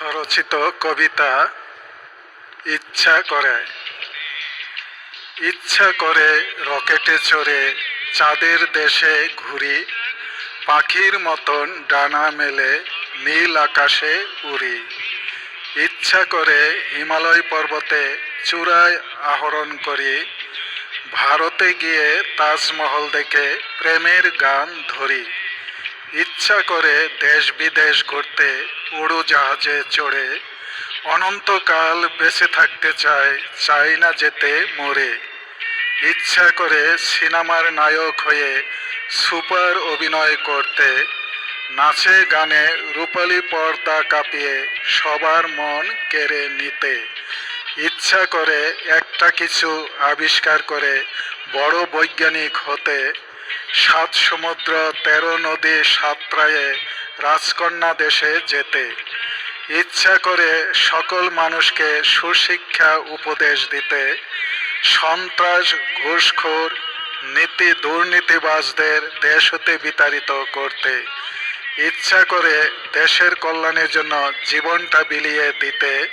স্বরচিত কবিতা ইচ্ছা করে। ইচ্ছা করে রকেটে চড়ে চাঁদের দেশে ঘুরি, পাখির মতন ডানা মেলে নীল আকাশে উড়ি। ইচ্ছা করে হিমালয় পর্বতে চূড়ায় আহরণ করি, ভারতে গিয়ে তাজমহল দেখে প্রেমের গান ধরি। ইচ্ছা করে দেশ বিদেশ ঘুরতে উড়োজাহাজে চড়ে, অনন্তকাল বেঁচে থাকতে চায় চাই না যেতে মরে। ইচ্ছা করে সিনেমার নায়ক হয়ে সুপার অভিনয় করতে, নাচে গানে রূপালী পর্দা কাঁপিয়ে সবার মন কেড়ে নিতে। ইচ্ছা করে একটা কিছু আবিষ্কার করে বড় বৈজ্ঞানিক হতে সাত সমুদ্র, তেরো নদী সাতরায়ে রাজকন্যা দেশে যেতে। ইচ্ছা করে সকল মানুষকে সুশিক্ষা উপদেশ দিতে। সন্ত্রাস, ঘুষখোর, নীতি দুর্নীতিবাজদের দেশ হতে বিতাড়িত করতে। ইচ্ছা করে দেশের কল্যাণের জন্য জীবনটা বিলিয়ে দিতে।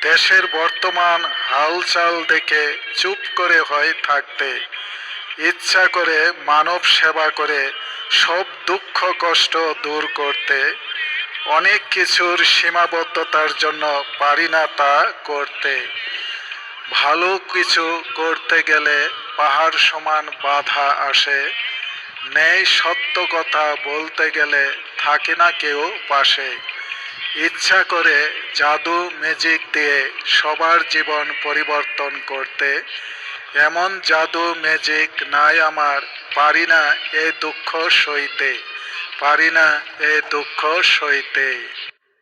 দেশের বর্তমান হালচাল দেখে চুপ করে হয় থাকতে। ইচ্ছা করে, মানব সেবা করে, সব দুঃখ, কষ্ট দূর করতে অনেক কিছুর সীমাবদ্ধতার জন্য পারি না তা করতে। ভালো কিছু করতে গেলে পাহাড় সমান বাধা আসে। ন্যায় সত্য কথা বলতে গেলে থাকে না কেউ পাশে। ইচ্ছা করে জাদু ম্যাজিক দিয়ে সবার জীবন পরিবর্তন করতে এমন জাদু ম্যাজিক নাই আমার, পারি না এ দুঃখ সইতে, পারি না এ দুঃখ সইতে।